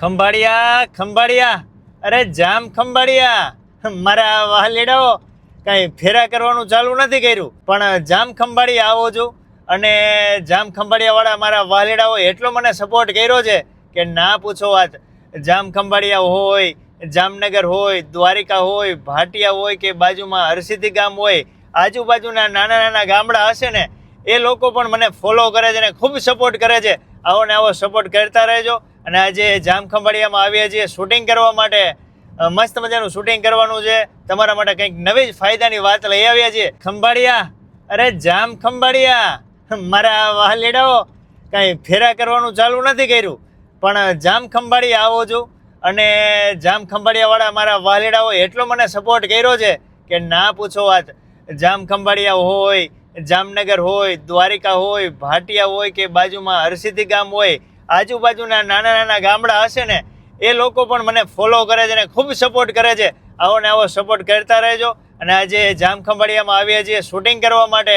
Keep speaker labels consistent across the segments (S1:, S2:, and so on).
S1: ખંભાળિયા ખંભાળિયા. અરે જામ ખંભાળિયા. મારા વાહલેડાઓ કાંઈ ફેરા કરવાનું ચાલુ નથી કર્યું. પણ જામ ખંભાળિયા આવો છો અને જામ ખંભાળિયાવાળા મારા વાલેડાઓ એટલો મને સપોર્ટ કર્યો છે કે ના પૂછો વાત. જામ ખંભાળિયા હોય, જામનગર હોય, દ્વારિકા હોય, ભાટિયા હોય કે બાજુમાં હરસિદ્ધિ ગામ હોય, આજુબાજુના નાના નાના ગામડા હશે ને, એ લોકો પણ મને ફોલો કરે છે અને ખૂબ સપોર્ટ કરે છે. આવો ને આવો સપોર્ટ કરતા રહેજો. અને આજે જામ ખંભાળિયામાં આવ્યા છીએ શૂટિંગ કરવા માટે. મસ્ત મજાનું શૂટિંગ કરવાનું છે. તમારા માટે કંઈક નવી જ ફાયદાની વાત લઈ આવ્યા છીએ. ખંભાળિયા, અરે જામ ખંભાળિયા. મારા વાહલેડાઓ કાંઈ ફેરા કરવાનું ચાલુ નથી કર્યું. પણ જામ ખંભાળિયા આવો છો. અને જામ ખંભાળિયાવાળા મારા વાહલેડાઓ એટલો મને સપોર્ટ કર્યો છે કે ના પૂછો વાત. જામ ખંભાળિયા હોય, જામનગર હોય, દ્વારિકા હોય, ભાટિયા હોય કે બાજુમાં હરસિદ્ધિ ગામ હોય આજુબાજુના નાના નાના ગામડા હશે ને, એ લોકો પણ મને ફોલો કરે છે અને ખૂબ સપોર્ટ કરે છે. આવો ને આવો સપોર્ટ કરતા રહેજો. અને આજે જામખંભાળિયામાં આવ્યા છીએ શૂટિંગ કરવા માટે.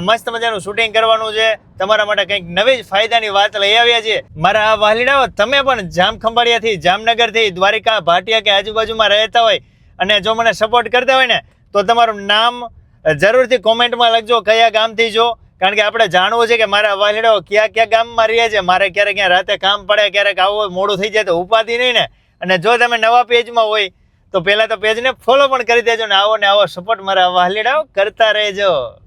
S1: મસ્ત મજાનું શૂટિંગ કરવાનું છે. તમારા માટે કંઈક નવી જ ફાયદાની વાત લઈ આવ્યા છીએ. મારા આ વાલીડાઓ, તમે પણ જામખંભાળિયાથી જામનગરથી, દ્વારિકા, ભાટિયા કે આજુબાજુમાં રહેતા હોય અને જો મને સપોર્ટ કરતા હોય ને, તો તમારું નામ જરૂરથી કોમેન્ટમાં લખજો કયા ગામથી જો કારણ કે આપણે જાણવું છે કે મારા વાલીડાઓ કયા કયા ગામમાં રહે છે, મારે ક્યારેક ક્યાં રાતે કામ પડે, ક્યારેક આવું મોડું થઈ જાય તો ઉપાધિ નહીં ને. અને જો તમે નવા પેજમાં હોય, તો પહેલાં તો પેજને ફોલો પણ કરી દેજો ને આવો ને આવો સપોર્ટ મારા વાલીડાઓ કરતા રહેજો.